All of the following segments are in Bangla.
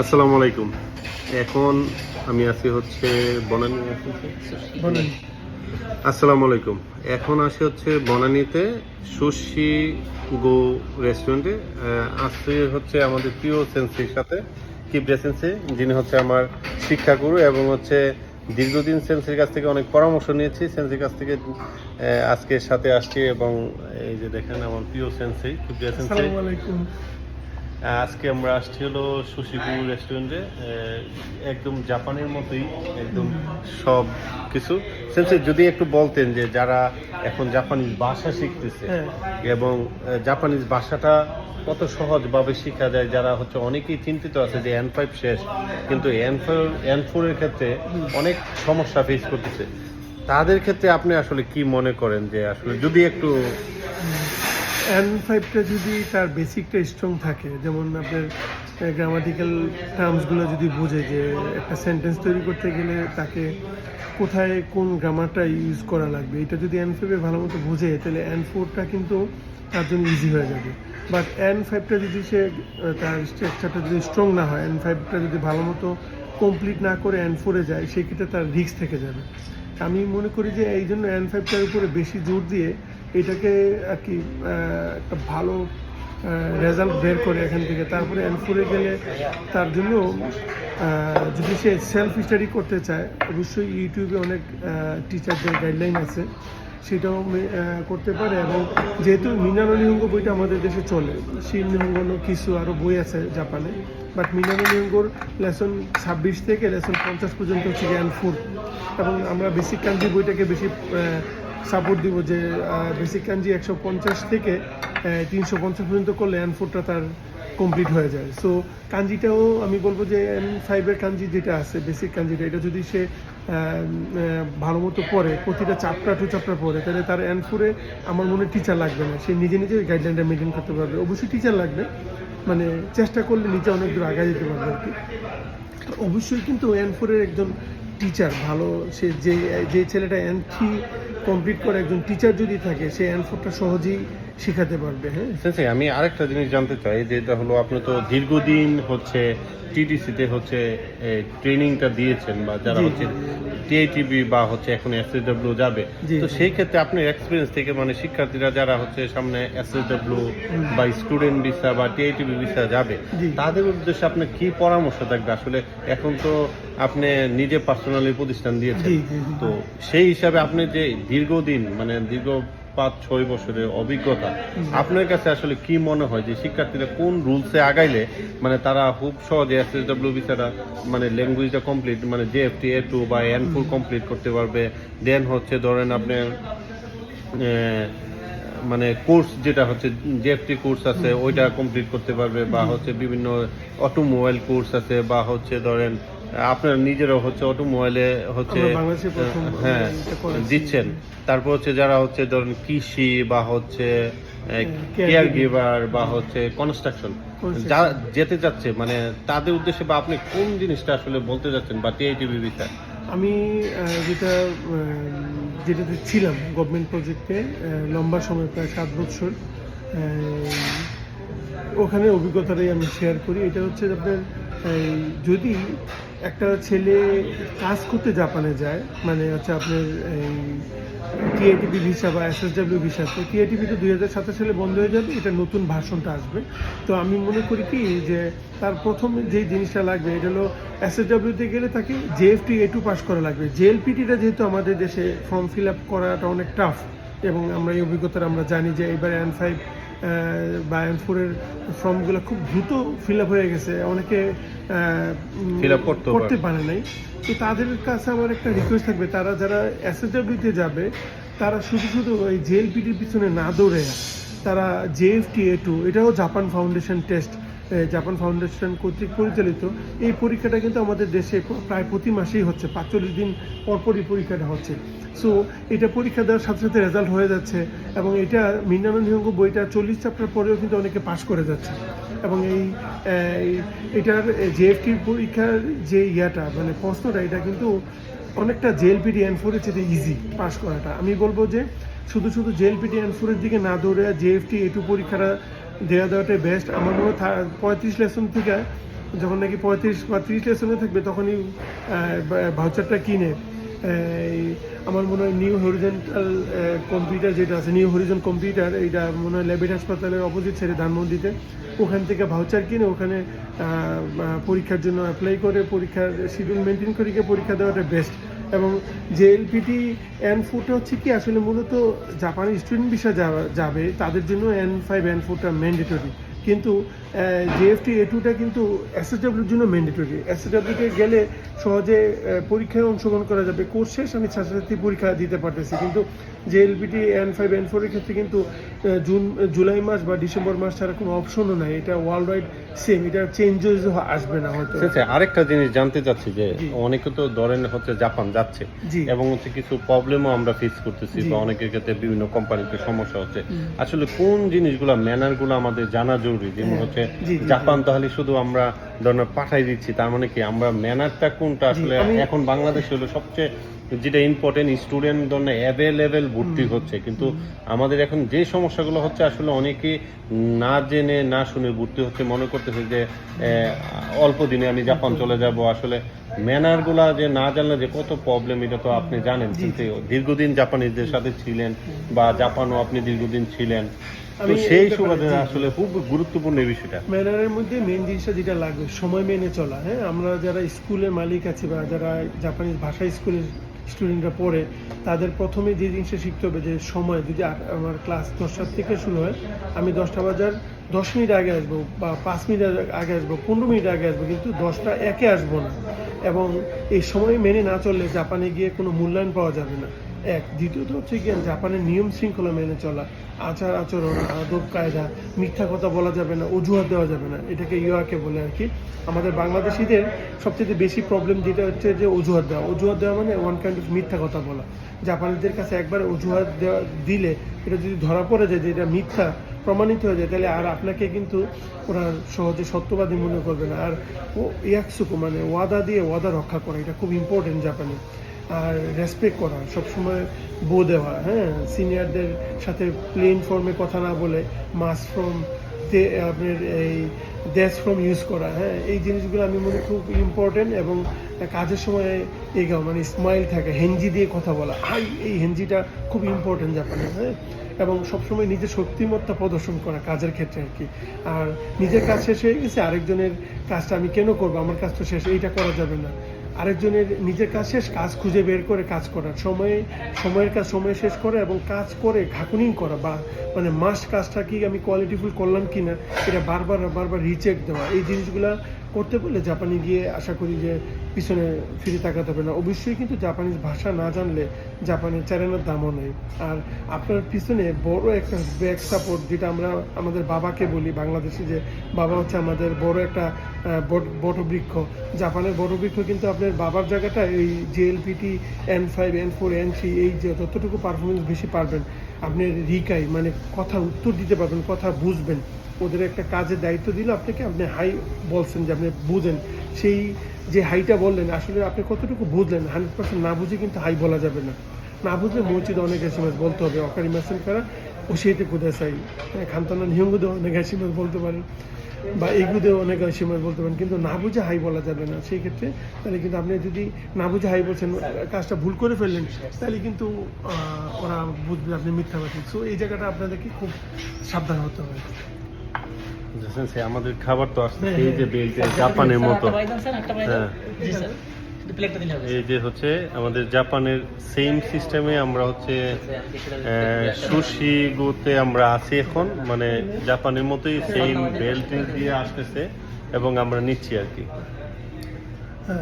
আসসালামু আলাইকুম। এখন আমি আছি হচ্ছে বনানী আসসালামু আলাইকুম। এখন আছি হচ্ছে বনানীতে সুশি গো রেস্টুরেন্টে। আসছে হচ্ছে আমাদের প্রিয় সেন্সির সাথে কিবরা সেন্সি। যিনি হচ্ছে আমার শিক্ষাগুরু এবং হচ্ছে দীর্ঘদিন সেন্সির কাছ থেকে অনেক পরামর্শ নিয়েছি। সেন্সির কাছ থেকে আজকে সাথে আসছি এবং এই যে দেখেন আমার প্রিয় সেন্সি কিবরা সেন্সি। আসসালামু আলাইকুম। আজকে আমরা আসছি হলো সুশিপুর রেস্টুরেন্টে একদম জাপানের মতোই একদম সব কিছু সেন্সে যদি একটু বলতেন যে যারা এখন জাপানিজ ভাষা শিখতেছে হ্যাঁ। এবং জাপানিজ ভাষাটা কত সহজভাবে শেখা যায় যারা হচ্ছে অনেকেই চিন্তিত আছে যে এন ফাইভ শেষ কিন্তু এন ফোর এন ফোরের ক্ষেত্রে অনেক সমস্যা ফেস করতেছে তাদের ক্ষেত্রে আপনি আসলে কি মনে করেন যে আসলে যদি একটু এন ফাইভটা যদি তার বেসিকটা স্ট্রং থাকে, যেমন আপনার গ্রামাটিক্যাল টার্মসগুলো যদি বোঝে যে একটা সেন্টেন্স তৈরি করতে গেলে তাকে কোথায় কোন গ্রামারটা ইউজ করা লাগবে, এটা যদি এন ফাইভে ভালো মতো বোঝে, তাহলে এন ফোরটা কিন্তু তার জন্য ইজি হয়ে যাবে। বাট এন ফাইভটা যদি সে তার স্ট্রাকচারটা যদি স্ট্রং না হয় এন ফাইভটা যদি ভালো মতো কমপ্লিট না করে এন ফোরে যায়, সেক্ষেত্রে তার রিস্ক থেকে যাবে। আমি মনে করি যে এই জন্য এন ফাইভটার উপরে বেশি জোর দিয়ে এটাকে আর কি একটা ভালো রেজাল্ট বের করে এখান থেকে। তারপরে এন ফোরে গেলে তার জন্য যদি সে সেলফ স্টাডি করতে চায়, অবশ্যই ইউটিউবে অনেক টিচারদের গাইডলাইন আছে। সেটাও করতে পারে এবং যেহেতু মিনানো নিহঙ্গ বইটা আমাদের দেশে চলে শিন নিহঙ্গনো কিছু আরও বই আছে জাপানে বাট মিনানো নিহঙ্গর লেসন ছাব্বিশ থেকে লেসন পঞ্চাশ পর্যন্ত হচ্ছে জ্ঞান ফুড এবং আমরা বেসিক কাঞ্জি বইটাকে বেশি সাপোর্ট দিব যে বেসিক কাঞ্জি একশো পঞ্চাশ থেকে তিনশো পঞ্চাশ পর্যন্ত করলে অ্যান ফোরটা তার কমপ্লিট হয়ে যায়। সো কাঞ্জিটাও আমি বলব যে এন ফাইভের কাঞ্জি যেটা আছে বেসিক কাঞ্জিটা এটা যদি সে ভালো মতো পড়ে, প্রতিটা চাপটা টু চাপটা পড়ে, তাহলে তার এন ফোরে আমার মনে টিচার লাগবে না। সে নিজে নিজে গাইডলাইনটা মেনটেন করতে পারবে। অবশ্যই টিচার লাগবে। মানে চেষ্টা করলে নিজে অনেক দূর আগে যেতে পারবে আর কি। অবশ্যই কিন্তু এন ফোরের একজন টিচার ভালো সে যে যে ছেলেটা এন থ্রি কমপ্লিট করে একজন টিচার যদি থাকে, সে এন ফোরটা সহজেই শেখাতে পারবে হ্যাঁ? আমি আরেকটা জিনিস জানতে চাই যে এটা হলো আপনি তো দীর্ঘদিন হচ্ছে টিটিসিতে হচ্ছে ট্রেনিংটা দিয়েছেন বা যারা হচ্ছে টিআইটিবি বা হচ্ছে এখন এসএসডব্লিউ যাবে তো সেই ক্ষেত্রে আপনার এক্সপিরিয়েন্স থেকে মানে শিক্ষার্থীরা যারা হচ্ছে সামনে এসএসডব্লিউ বা স্টুডেন্ট ভিসা বা টিআইটিবি ভিসা যাবে তাদের উদ্দেশ্যে আপনার কি পরামর্শ থাকবে? আসলে এখন তো আপনি নিজে পার্সোনালি প্রতিষ্ঠান দিয়েছেন। তো সেই হিসাবে আপনি যে দীর্ঘদিন মানে দীর্ঘ পাঁচ ছয় বছরের অভিজ্ঞতা। আপনার কাছে আসলে কি মনে হয় যে শিক্ষার্থীরা কোন রুলসে আগাইলে মানে তারা খুব সহজে এস এস ডাব্লিউ বিচারা মানে ল্যাঙ্গুয়েজটা কমপ্লিট মানে J F T A two বা এন ফোর কমপ্লিট করতে পারবে? দেন হচ্ছে ধরেন আপনার মানে কোর্স যেটা হচ্ছে জেএফটি কোর্স আছে ওইটা কমপ্লিট করতে পারবে বা হচ্ছে বিভিন্ন অটোমোবাইল কোর্স আছে বা হচ্ছে ধরেন আপনার নিজেরও হচ্ছে অটোমোবাইলে হচ্ছে হ্যাঁ দিচ্ছেন তারপর হচ্ছে যারা হচ্ছে ধরেন কৃষি বা হচ্ছে কেয়ার। গিভার বা হচ্ছে কনস্ট্রাকশন। যা যেতে যাচ্ছে মানে তাদের উদ্দেশ্যে বা আপনি কোন জিনিসটা আসলে বলতে যাচ্ছেন বা টিআইটিভি বিষয় আমি যেটা যেটাতে ছিলাম গভর্নমেন্ট প্রজেক্টে লম্বা সময় প্রায় সাত বছর ওখানে অভিজ্ঞতাটাই আমি শেয়ার করি এটা হচ্ছে আপনার যদি একটা ছেলে কাজ করতে জাপানে যায় মানে হচ্ছে আপনার এই টিআইটিপি ভিসা বা এসএসডাব্লিউ ভিসা তো টিআইটিপি তো দুই হাজার সাতাশ সালে বন্ধ হয়ে যাবে, এটা নতুন ভাষণটা আসবে। তো আমি মনে করি কি যে তার প্রথম যে জিনিসটা লাগবে, এটা হলো এসএসডাব্লিউতে গেলে তাকে জেএফটি এ টু পাস করা লাগবে। জেএলপিটিটা যেহেতু আমাদের দেশে ফর্ম ফিল আপ করাটা অনেক টাফ এবং আমরা এই অভিজ্ঞতাটা আমরা জানি যে এবারে এন ফাইভ বা ফোরের ফর্মগুলো খুব দ্রুত ফিল আপ হয়ে গেছে। অনেকে up করতেও করতে পারে। পারে নাই। তো তাদের কাছে আমার একটা রিকোয়েস্ট থাকবে তারা যারা এসএসডব্লিউতে যাবে তারা শুধু শুধু ওই জেএলপিটির পিছনে না দৌড়ে তারা জেএফটি এ টু এটাও Japan foundation test Japan foundation কর্তৃক পরিচালিত। এই পরীক্ষাটা কিন্তু আমাদের দেশে প্রায় প্রতি মাসেই হচ্ছে পাঁচচল্লিশ দিন পরপরই পরীক্ষাটা হচ্ছে। সো এটা পরীক্ষা দেওয়ার সাথে সাথে রেজাল্ট হয়ে যাচ্ছে এবং এটা মিন্নানো নিহঙ্গ বইটা চল্লিশ চ্যাপ্টার পরেও কিন্তু অনেকে পাশ করে যাচ্ছে। এবং এই এটার জেএফটির পরীক্ষার যে ইয়াটা মানে প্রশ্নটা, এটা কিন্তু অনেকটা জেএলপিডি এন ফোরের চেয়ে ইজি পাস করাটা। আমি বলব যে শুধু শুধু জেএলপিডি এন ফোরের দিকে না দৌড়ে জেএফটি এটু পরীক্ষাটা দেওয়া দেওয়াটাই বেস্ট আমার মনে হয় পঁয়ত্রিশ লেসন থেকে যখন নাকি পঁয়ত্রিশ বা ত্রিশ লেসনে থাকবে, তখনই ভাউচারটা কিনে আমার মনে হয় নিউ হরিজেন্টাল কম্পিউটার যেটা আছে নিউ হরিজন কম্পিউটার এইটা মনে হয় ল্যাবেট হাসপাতালের অপোজিট সাইডে ধানমন্ডিতে। ওখান থেকে ভাউচার কিনে ওখানে পরীক্ষার জন্য অ্যাপ্লাই করে, পরীক্ষার শিডিউল মেনটেন করে গিয়ে পরীক্ষা দেওয়াটা বেস্ট এবং যে এলপিটি এন ফোরটা হচ্ছে কি, আসলে মূলত জাপানি স্টুডেন্ট ভিসা যাবে তাদের জন্য এন ফাইভ এন ফোরটা ম্যান্ডেটরি কিন্তু জিএফটি এ টুটা কিন্তু এসএসডাব্লিউর জন্য ম্যান্ডেটরি এসএসডাব্লিউতে গেলে সহজে পরীক্ষায় অংশগ্রহণ করা যাবে। কোর্স শেষ, আমি ছাত্রছাত্রী পরীক্ষা দিতে পারতেছি। কিন্তু যে এলপিটি এন ফাইভ এন ফোরের ক্ষেত্রে কিন্তু জুন জুলাই মাস বা ডিসেম্বর মাস ছাড়া কোনো অপশনও নাই। এটা ওয়ার্ল্ড ওয়াইড সেম এটা চেঞ্জেস আসবে না হয়তো। আরেকটা জিনিস জানতে চাচ্ছি যে অনেকে তো ধরেন হচ্ছে জাপান যাচ্ছে এবং হচ্ছে কিছু প্রবলেমও আমরা ফেস করতেছি বা অনেকের ক্ষেত্রে বিভিন্ন কোম্পানিতে সমস্যা হচ্ছে। আসলে কোন জিনিসগুলো ম্যানারগুলো আমাদের জানা জরুরি? যেমন হ্যাঁ, হচ্ছে জি, জি, জাপান তাহলে শুধু আমরা ধরেন পাঠাই দিচ্ছি তার মানে কি আমরা ম্যানারটা কোনটা আসলে এখন বাংলাদেশে হলো সবচেয়ে যেটা ইম্পর্টেন্ট স্টুডেন্ট ধরনের অ্যাভেলেবেল ভর্তি হচ্ছে। কিন্তু আমাদের এখন যে সমস্যাগুলো হচ্ছে আসলে অনেকে না জেনে না শুনে ভর্তি হচ্ছে মনে করতেছে যে অল্প দিনে আমি জাপান চলে যাব। আসলে ম্যানারগুলা যে না জানলে যে কত প্রবলেম এটা তো আপনি জানেন। কিন্তু দীর্ঘদিন জাপানিজদের সাথে ছিলেন বা জাপানও আপনি দীর্ঘদিন ছিলেন। আমি সেই সুবাদে। আসলে খুব গুরুত্বপূর্ণ এই বিষয়টা। ম্যানারের মধ্যে মেন জিনিসটা যেটা লাগবে সময় মেনে চলা হ্যাঁ? আমরা যারা স্কুলের মালিক আছি বা যারা জাপানিজ ভাষা স্কুলের স্টুডেন্টরা পড়ে তাদের প্রথমে যে জিনিসটা শিখতে হবে যে সময় যদি আমার ক্লাস দশটার থেকে শুরু হয় আমি দশটা বাজার দশ মিনিট আগে আসব বা পাঁচ মিনিট আগে আসব পনেরো মিনিট আগে আসব কিন্তু দশটা একে আসব না। এবং এই সময় মেনে না চললে জাপানে গিয়ে কোনো মূল্যায়ন পাওয়া যাবে না। এক। দ্বিতীয়ত হচ্ছে কি জাপানের নিয়ম শৃঙ্খলা মেনে চলা, আচার আচরণ, আদব কায়দা, মিথ্যা কথা বলা যাবে না, অজুহাত দেওয়া যাবে না, এটাকে ইউআকে বলে আর কি। আমাদের বাংলাদেশিদের সবচেয়ে বেশি প্রবলেম যেটা হচ্ছে যে অজুহাত দেওয়া। অজুহাত দেওয়া মানে ওয়ান কাইন্ড অফ মিথ্যা কথা বলা। জাপানিদের কাছে একবার অজুহাত দেওয়া, দিলে এটা যদি ধরা পড়ে যায় যে এটা মিথ্যা, প্রমাণিত হয়ে যায়, তাহলে আর আপনাকে কিন্তু ওরা সহজে সত্যবাদী মনে করবে না। আর ও ইয়াকসুকু মানে ওয়াদা দিয়ে ওয়াদা রক্ষা করা, এটা খুব ইম্পর্টেন্ট জাপানে। আর রেসপেক্ট করা, সবসময় বো দেওয়া হ্যাঁ? সিনিয়রদের সাথে প্লেন ফর্মে কথা না বলে মাস ফ্রম আপনার এই ড্যাশ ফ্রম ইউজ করা হ্যাঁ? এই জিনিসগুলো আমি মনে খুব ইম্পর্টেন্ট এবং কাজের সময় এগাও মানে স্মাইল থাকে হেঞ্জি দিয়ে কথা বলা। হাই এই হেঞ্জিটা খুব ইম্পর্টেন্ট জাপানে হ্যাঁ? এবং সবসময় নিজের শক্তিমত্তা প্রদর্শন করা কাজের ক্ষেত্রে আর কি। আর নিজের কাজ শেষ হয়ে গেছে, আরেকজনের কাজটা আমি কেন করব? আমার কাজ তো শেষ, এইটা করা যাবে না। আরেকজনের নিজের কাজ শেষ, কাজ খুঁজে বের করে কাজ করার সময়ে, সময়ের কাজ সময় শেষ করে এবং কাজ করে ঘাকুনি করা বা মানে মাস কাজটা কি আমি কোয়ালিটিফুল করলাম কি না এটা বারবার বারবার রিচেক দেওয়া। এই জিনিসগুলা করতে পারলে জাপানি গিয়ে আশা করি যে পিছনে ফিরে তাকাতে হবে না। অবশ্যই কিন্তু জাপানিজ ভাষা না জানলে জাপানের চ্যানেলের দামও নেই। আর আপনার পিছনে বড় একটা ব্যাক সাপোর্ট যেটা আমরা আমাদের বাবাকে বলি বাংলাদেশে যে, বাবা হচ্ছে আমাদের বড় একটা বটবৃক্ষ। জাপানের বটবৃক্ষ কিন্তু আপনার বাবার জায়গাটা এই JLPT N five N four N three এই যে যতটুকু পারফরমেন্স বেশি পারবেন আপনি রিকাই মানে কথা উত্তর দিতে পারবেন, কথা বুঝবেন। ওদের একটা কাজে দায়িত্ব দিল আপনাকে, আপনি হাই বলছেন যে আপনি বুঝেন। সেই যে হাইটা বললেন, আসলে আপনি কতটুকু বুঝলেন? হান্ড্রেড পার্সেন্ট না বুঝে কিন্তু হাই বলা যাবে না। না বুঝলে মসজিদ অনেক এসে বলতে হবে, অকারি মাসেন কারা ওসিয়েতে কোথায় চাই? খানতানা নিয়ঙ্গুদে অনেক এসএমএস বলতে পারেন বা এগুদেও অনেক এসএমএস বলতে পারেন কিন্তু না বুঝে হাই বলা যাবে না। সেই ক্ষেত্রে তাহলে কিন্তু আপনি যদি না বুঝে হাই বলছেন কাজটা ভুল করে ফেললেন তাহলে কিন্তু ওরা বুঝবে আপনি মিথ্যা মিথ্যাবাদী সো এই জায়গাটা আপনাদেরকে খুব সাবধান হতে হবে। আমাদের খাবার তো আসছে হ্যাঁ, এই যে হ্যাঁ। জাপানের মতো। হ্যাঁ। এই যে হচ্ছে আমাদের জাপানের সেম সিস্টেমে আমরা হচ্ছে সুশি গোতে আমরা আছি এখন মানে জাপানের মতোই সেম বেল্ট দিয়ে আসতেছে এবং আমরা নিচ্ছি আর কি।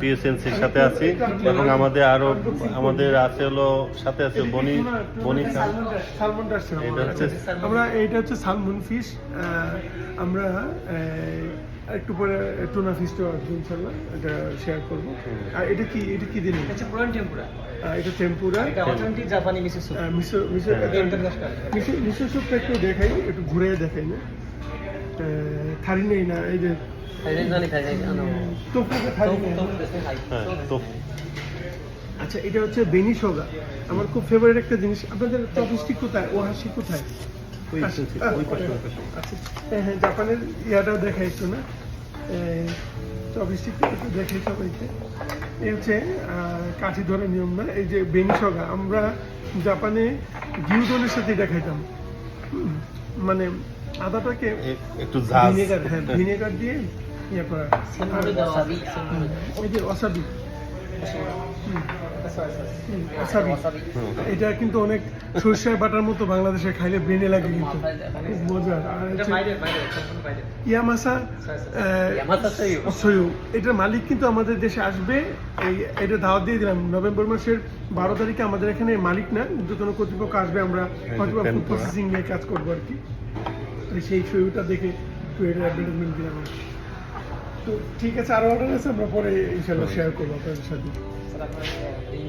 পিএসএনসির সাথে আছি এবং আমাদের আরও আমাদের আছে হলো সাথে আছে বনি বনি খান। সালমন আসছে এটা হচ্ছে- আমরা এটা হচ্ছে সালমন ফিশ আমরা একটু পরে টুনা আসবে ইনশাল্লাহ এটা শেয়ার করব। আর এটা কি এটা কি দিন? এটা হচ্ছে পুরান টেম্পুরা এটা টেম্পুরা এটা অথেন্টিক জাপানি মিসো স্যুপ মিশো হ্যাঁ। ইন্টারন্যাশনাল মিশো মিশো স্যুপটা একটু দেখাই একটু ঘুরে দেখাই না। থারি নেই না এই যে। হ্যাঁ তো আচ্ছা এটা হচ্ছে বেনিসোগা। আমার খুব ফেভারিট একটা জিনিস। আপনাদের চপস্টিক কোথায়? ও হাসি কোথায়? হ্যাঁ হ্যাঁ জাপানের ইয়াটাও দেখা একটু না চবিশটি একটু দেখে সবাইকে এই হচ্ছে কাঠি ধরে নিয়ম না? এই যে বেনিসগা আমরা জাপানে গিউদনের সাথে এটা খাইতাম হুম, মানে আদাটাকে একটু ভিনেগার হ্যাঁ ভিনেগার দিয়ে ইয়ে করা। এই যে ওয়াসাবি। ওয়াসাবি হুম। এটা কিন্তু অনেক সরষের বাটার মতো বাংলাদেশে খাইলে ব্রেনে লাগে কিন্তু। খুব মজার। এটা ইয়ামাসা এটার মালিক কিন্তু আমাদের দেশে আসবে। এই এটা দাওয়াত দিয়ে দিলাম। নভেম্বর মাসের বারো তারিখে আমাদের এখানে মালিক না কিন্তু কোনো কর্তৃপক্ষ আসবে। আমরা হয়তো ফুড প্রসেসিং নিয়ে কাজ করব আর কি। সেই সইউটা দেখে এটার অ্যাডভার্টাইজমেন্ট দিলাম। আর তো ঠিক আছে আরও অর্ডার আছে আমরা পরে ইনশাল্লাহ শেয়ার করব আপনাদের সাথে। এই